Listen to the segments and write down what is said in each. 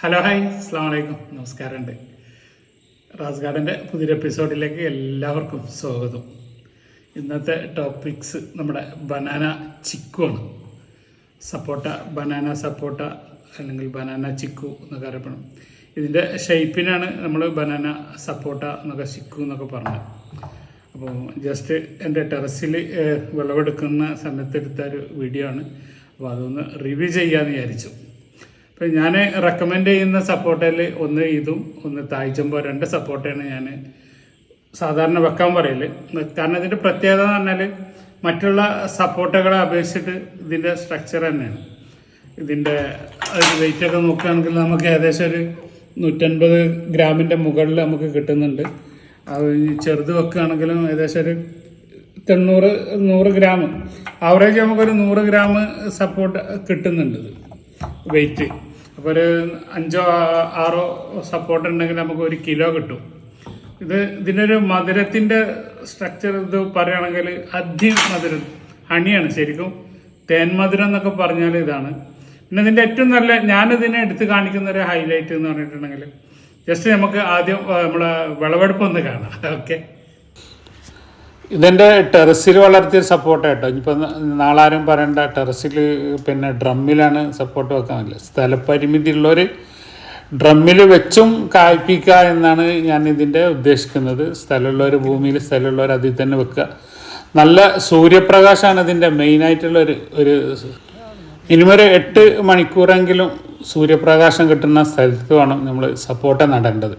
Hello hi അസ്സാം വലൈക്കും നമസ്കാരമുണ്ട്. റാസ് ഗാർഡന്റെ പുതിയൊരു എപ്പിസോഡിലേക്ക് എല്ലാവർക്കും സ്വാഗതം. ഇന്നത്തെ ടോപ്പിക്സ് നമ്മുടെ ബനാന ചിക്കു ആണ് സപ്പോട്ട ബനാന സപ്പോട്ട അല്ലെങ്കിൽ ബനാന ചിക്കു എന്നൊക്കെ അറിയപ്പെടും. ഇതിന്റെ ഷേപ്പിനാണ് നമ്മൾ ബനാന സപ്പോട്ട എന്നൊക്കെ ചിക്കു എന്നൊക്കെ പറഞ്ഞത്. അപ്പോൾ ജസ്റ്റ് എന്റെ ടെറസിൽ വിളവെടുക്കുന്ന സമയത്തെടുത്ത ഒരു വീഡിയോ ആണ്. അപ്പോൾ അതൊന്ന് റിവ്യൂ ചെയ്യാമെന്ന് വിചാരിച്ചു. അപ്പം ഞാൻ റെക്കമെൻഡ് ചെയ്യുന്ന സപ്പോർട്ടയിൽ ഒന്ന് ഇതും ഒന്ന് തായ്ച്ചമ്പോ രണ്ട് സപ്പോർട്ടയാണ് ഞാൻ സാധാരണ വെക്കാൻ പറയൽ. കാരണം ഇതിന്റെ പ്രത്യേകത എന്ന് പറഞ്ഞാൽ മറ്റുള്ള സപ്പോർട്ടുകളെ അപേക്ഷിച്ചിട്ട് ഇതിന്റെ സ്ട്രക്ചർ തന്നെയാണ്. ഇതിന്റെ വെയിറ്റ് ഒക്കെ നോക്കുകയാണെങ്കിൽ നമുക്ക് ഏകദേശം ഒരു നൂറ്റൻപത് ഗ്രാമിന്റെ മുകളിൽ നമുക്ക് കിട്ടുന്നുണ്ട്. അത് ചെറുത് വെക്കുകയാണെങ്കിലും ഏകദേശം ഒരു തൊണ്ണൂറ് നൂറ് ഗ്രാം. ആവറേജ് നമുക്കൊരു നൂറ് ഗ്രാം സപ്പോർട്ട് കിട്ടുന്നുണ്ട് വെയിറ്റ്. അപ്പോൾ ഒരു അഞ്ചോ ആറോ സപ്പോർട്ട് ഉണ്ടെങ്കിൽ നമുക്ക് ഒരു കിലോ കിട്ടും. ഇത് ഇതിനൊരു മധുരത്തിന്റെ സ്ട്രക്ചർ ഇത് പറയുകയാണെങ്കിൽ അധികം മധുരം ഹണിയാണ് ശരിക്കും. തേൻ മധുരം എന്നൊക്കെ പറഞ്ഞാൽ ഇതാണ്. പിന്നെ ഇതിന്റെ ഏറ്റവും നല്ല ഞാനിതിനെ എടുത്ത് കാണിക്കുന്ന ഒരു ഹൈലൈറ്റ് എന്ന് പറഞ്ഞിട്ടുണ്ടെങ്കിൽ ജസ്റ്റ് നമുക്ക് ആദ്യം നമ്മളെ വിളവെടുപ്പ് ഒന്ന് കാണാം. ഓക്കെ ഇതെന്റെ ടെറസിൽ വളർത്തിയ സപ്പോർട്ട് കേട്ടോ ഇനിയിപ്പോൾ നാളാരും പറയണ്ട ടെറസിൽ പിന്നെ ഡ്രമ്മിലാണ് സപ്പോർട്ട് വെക്കാൻ പറ്റില്ല. സ്ഥലപരിമിതി ഉള്ളവർ ഡ്രമ്മിൽ വെച്ചും കായ്പിക്കുക എന്നാണ് ഞാൻ ഇതിന്റെ ഉദ്ദേശിക്കുന്നത്. സ്ഥലമുള്ളവർ ഭൂമിയിൽ സ്ഥലമുള്ളവർ അതിൽ തന്നെ വെക്കുക നല്ല സൂര്യപ്രകാശമാണ് ഇതിന്റെ മെയിനായിട്ടുള്ള ഒരു ഒരു മിനിമം ഒരു എട്ട് മണിക്കൂറെങ്കിലും സൂര്യപ്രകാശം കിട്ടുന്ന സ്ഥലത്ത് വേണം നമ്മൾ സപ്പോർട്ട നടേണ്ടത്.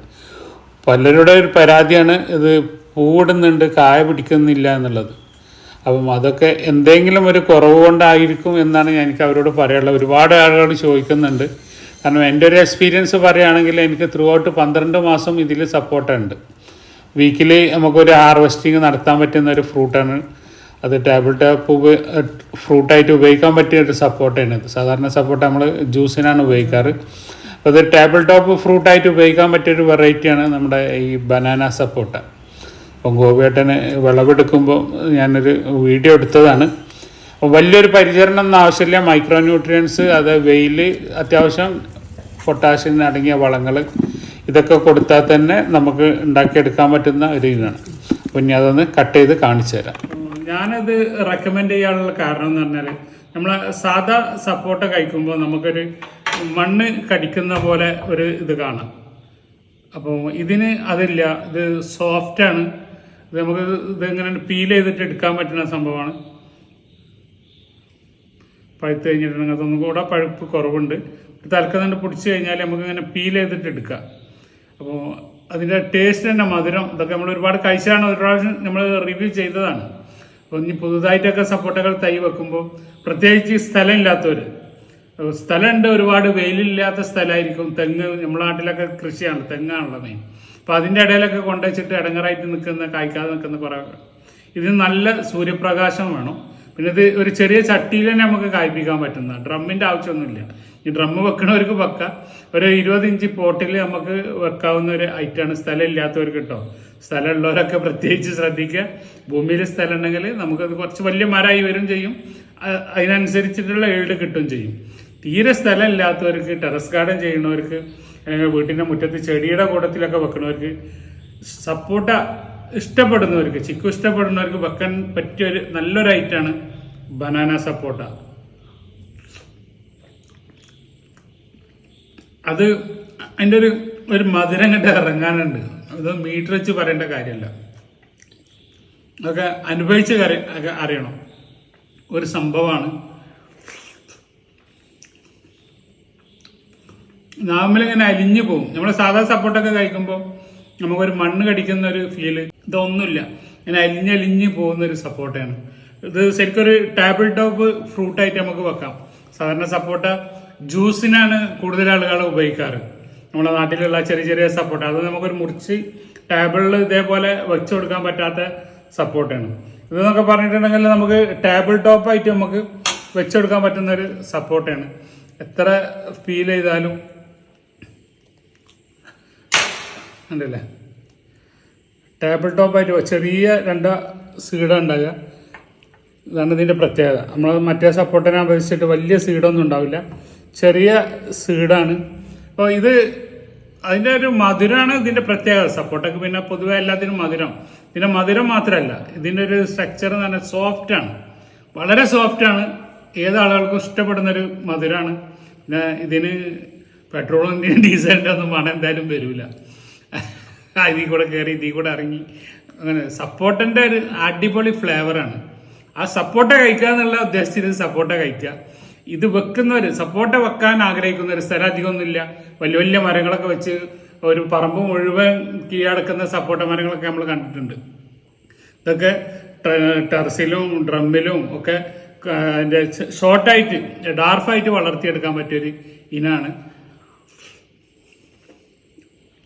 പലരുടെ ഒരു പരാതിയാണ് ഇത് പൂവിടുന്നുണ്ട് കായ പിടിക്കുന്നില്ല എന്നുള്ളത്. അപ്പം അതൊക്കെ എന്തെങ്കിലും ഒരു കുറവ് കൊണ്ടായിരിക്കും എന്നാണ് എനിക്ക് അവരോട് പറയാനുള്ളത്. ഒരുപാട് ആളുകൾ ചോദിക്കുന്നുണ്ട്. കാരണം എന്റെ ഒരു എക്സ്പീരിയൻസ് പറയുകയാണെങ്കിൽ എനിക്ക് ത്രൂ ഔട്ട് പന്ത്രണ്ട് മാസം ഇതിൽ സപ്പോർട്ടുണ്ട്. വീക്കിലി നമുക്കൊരു ഹാർവെസ്റ്റിംഗ് നടത്താൻ പറ്റുന്ന ഒരു ഫ്രൂട്ടാണ്. അത് ടേബിൾ ടോപ്പ് ഫ്രൂട്ടായിട്ട് ഉപയോഗിക്കാൻ പറ്റിയ ഒരു സപ്പോർട്ടാണ് ഇത്. സാധാരണ സപ്പോർട്ട് നമ്മൾ ജ്യൂസിനാണ് ഉപയോഗിക്കാറ്. അപ്പോൾ അത് ടേബിൾ ടോപ്പ് ഫ്രൂട്ടായിട്ട് ഉപയോഗിക്കാൻ പറ്റിയൊരു വെറൈറ്റിയാണ് നമ്മുടെ ഈ ബനാന സപ്പോട്ട അപ്പം ഗോപിയേട്ടന് വിളവെടുക്കുമ്പോൾ ഞാനൊരു വീഡിയോ എടുത്തതാണ്. വലിയൊരു പരിചരണം ഒന്നും ആവശ്യമില്ല. മൈക്രോ ന്യൂട്രിയൻസ് അത് വെയിൽ അത്യാവശ്യം പൊട്ടാഷ്യം അടങ്ങിയ വളങ്ങൾ ഇതൊക്കെ കൊടുത്താൽ തന്നെ നമുക്ക് ഉണ്ടാക്കിയെടുക്കാൻ പറ്റുന്ന ഒരു ഇതാണ്. അപ്പം ഇനി അതൊന്ന് കട്ട് ചെയ്ത് കാണിച്ചു തരാം. ഞാനത് റെക്കമെൻഡ് ചെയ്യാനുള്ള കാരണം എന്ന് പറഞ്ഞാൽ നമ്മൾ സാധാ സപ്പോർട്ട കഴിക്കുമ്പോൾ നമുക്കൊരു മണ്ണ് കടിക്കുന്ന പോലെ ഒരു ഇത് കാണാം. അപ്പോൾ ഇതിന് അതില്ല. ഇത് സോഫ്റ്റാണ് ഇത് നമുക്ക് ഇത് എങ്ങനെ പീൽ ചെയ്തിട്ട് എടുക്കാൻ പറ്റുന്ന സംഭവമാണ്. പഴുത്ത് കഴിഞ്ഞിട്ടുണ്ടെങ്കിൽ അതൊന്നും കൂടെ പഴുപ്പ് കുറവുണ്ട്. തലക്കന്നുണ്ട് പൊടിച്ച് കഴിഞ്ഞാൽ നമുക്ക് ഇങ്ങനെ പീൽ ചെയ്തിട്ട് എടുക്കാം. അപ്പോൾ അതിന്റെ ടേസ്റ്റ് തന്നെ മധുരം. ഇതൊക്കെ നമ്മൾ ഒരുപാട് കഴിച്ചാണ്. ഒരു പ്രാവശ്യം നമ്മൾ റിവ്യൂ ചെയ്തതാണ്. അപ്പോൾ ഇനി പുതുതായിട്ടൊക്കെ സപ്പോർട്ടുകൾ തൈ വെക്കുമ്പോൾ പ്രത്യേകിച്ച് സ്ഥലം ഇല്ലാത്തവർ സ്ഥലമുണ്ട് ഒരുപാട് വെയിലില്ലാത്ത സ്ഥലമായിരിക്കും തെങ്ങ് നമ്മുടെ നാട്ടിലൊക്കെ കൃഷിയാണ്. തെങ്ങാണല്ലോ മെയിൻ അപ്പോൾ അതിന്റെ ഇടയിലൊക്കെ കൊണ്ടുവച്ചിട്ട് ഇടങ്ങറായിട്ട് നിൽക്കുന്ന കായ്ക്കാതെ നിൽക്കുന്ന കുറേ ഇതിന് നല്ല സൂര്യപ്രകാശം വേണം. പിന്നെ ഇത് ഒരു ചെറിയ ചട്ടിയിൽ തന്നെ നമുക്ക് കായ്പ്പിക്കാൻ പറ്റുന്ന ഡ്രമ്മിന്റെ ആവശ്യമൊന്നുമില്ല. ഈ ഡ്രമ്മ് വെക്കണവർക്ക് വെക്കാം ഒരു ഇരുപത് ഇഞ്ച് പോട്ടിൽ നമുക്ക് വെക്കാവുന്ന ഒരു ഐറ്റമാണ് സ്ഥലം ഇല്ലാത്തവർക്ക് കേട്ടോ സ്ഥലമുള്ളവരൊക്കെ പ്രത്യേകിച്ച് ശ്രദ്ധിക്കുക. ഭൂമിയിൽ സ്ഥലം ഉണ്ടെങ്കിൽ നമുക്കത് കുറച്ച് വലിയ മരമായി വരും ചെയ്യും. അതിനനുസരിച്ചിട്ടുള്ള ഏഴ് കിട്ടും ചെയ്യും. തീരെ സ്ഥലം ഇല്ലാത്തവർക്ക് ടെറസ് ഗാർഡൻ ചെയ്യുന്നവർക്ക് അല്ലെങ്കിൽ വീട്ടിന്റെ മുറ്റത്ത് ചെടിയുടെ കൂട്ടത്തിലൊക്കെ വെക്കുന്നവർക്ക് സപ്പോർട്ട ഇഷ്ടപ്പെടുന്നവർക്ക് ചിക്കു ഇഷ്ടപ്പെടുന്നവർക്ക് വെക്കാൻ പറ്റിയ ഒരു നല്ലൊരു ഐറ്റാണ് ബനാന സപ്പോർട്ട അത് അതിന്റെ ഒരു ഒരു മധുരം കണ്ട് ഇറങ്ങാനുണ്ട്. അത് മീറ്റർ വെച്ച് പറയേണ്ട കാര്യമല്ല. അതൊക്കെ അനുഭവിച്ച് അറിയണം. ഒരു സംഭവമാണ്. നാമിലിങ്ങനെ അലിഞ്ഞു പോകും. നമ്മൾ സാധാ സപ്പോർട്ടൊക്കെ കഴിക്കുമ്പോൾ നമുക്കൊരു മണ്ണ് കടിക്കുന്ന ഒരു ഫീൽ ഇതൊന്നുമില്ല. ഇങ്ങനെ അലിഞ്ഞലിഞ്ഞ് പോകുന്ന ഒരു സപ്പോർട്ടാണ്. ഇത് ശരിക്കും ഒരു ടേബിൾ ടോപ്പ് ഫ്രൂട്ടായിട്ട് നമുക്ക് വെക്കാം. സാധാരണ സപ്പോർട്ട ജ്യൂസിനാണ് കൂടുതൽ ആളുകൾ ഉപയോഗിക്കാറ്. നമ്മുടെ നാട്ടിലുള്ള ചെറിയ ചെറിയ സപ്പോർട്ട. അത് നമുക്കൊരു മുറിച്ച് ടേബിളിൽ ഇതേപോലെ വെച്ചു കൊടുക്കാൻ പറ്റാത്ത സപ്പോർട്ടാണ്. ഇതെന്നൊക്കെ പറഞ്ഞിട്ടുണ്ടെങ്കിൽ നമുക്ക് ടേബിൾ ടോപ്പായിട്ട് നമുക്ക് വെച്ചെടുക്കാൻ പറ്റുന്ന ഒരു സപ്പോർട്ടാണ്. എത്ര ഫീൽ ചെയ്താലും ഉണ്ടല്ലേ? ടേബിൾ ടോപ്പായിട്ട് ചെറിയ രണ്ട് സീഡ ഉണ്ടാകുക ഇതാണ് ഇതിന്റെ പ്രത്യേകത. നമ്മൾ മറ്റേ സപ്പോർട്ടിനെ അപേക്ഷിച്ചിട്ട് വലിയ സീഡൊന്നും ഉണ്ടാവില്ല. ചെറിയ സീഡാണ്. അപ്പോൾ ഇത് അതിന്റെ ഒരു മധുരമാണ് ഇതിന്റെ പ്രത്യേകത. സപ്പോർട്ടൊക്കെ പിന്നെ പൊതുവെ എല്ലാത്തിനും മധുരം. ഇതിന്റെ മധുരം മാത്രമല്ല ഇതിന്റെ ഒരു സ്ട്രക്ചർ എന്ന് പറഞ്ഞാൽ സോഫ്റ്റാണ് വളരെ സോഫ്റ്റാണ് ഏത് ആളുകൾക്കും ഇഷ്ടപ്പെടുന്ന ഒരു മധുരമാണ് പിന്നെ ഇതിന് പെട്രോളിന്റെയും ഡീസലിന്റെ ഒന്നും പണം എന്തായാലും വരില്ല ഇതിൽ കൂടെ കയറി ഇതിൽ കൂടെ ഇറങ്ങി. അങ്ങനെ സപ്പോർട്ടിന്റെ ഒരു അടിപൊളി ഫ്ലേവറാണ് ആ സപ്പോർട്ട കഴിക്കുക എന്നുള്ള ഉദ്ദേശത്തിന് സപ്പോർട്ട കഴിക്കുക. ഇത് വെക്കുന്നവർ സപ്പോർട്ട വെക്കാൻ ആഗ്രഹിക്കുന്ന ഒരു സ്ഥലം അധികമൊന്നുമില്ല വലിയ വലിയ മരങ്ങളൊക്കെ വെച്ച് ഒരു പറമ്പ് മുഴുവൻ കീഴടക്കുന്ന സപ്പോർട്ട മരങ്ങളൊക്കെ നമ്മൾ കണ്ടിട്ടുണ്ട്. ഇതൊക്കെ ടെറസിലും ഡ്രമ്മിലും ഒക്കെ അതിന്റെ ഷോർട്ടായിട്ട് ഡാർഫായിട്ട് വളർത്തിയെടുക്കാൻ പറ്റിയൊരു ഇനാണ്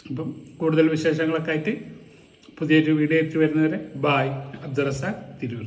അപ്പം കൂടുതൽ വിശേഷങ്ങളൊക്കെ ആയിട്ട് പുതിയൊരു വീഡിയോ ആയിട്ട് വരുന്നവരെ ബായ് അബ്ദുറസാഖ് തിരൂർ.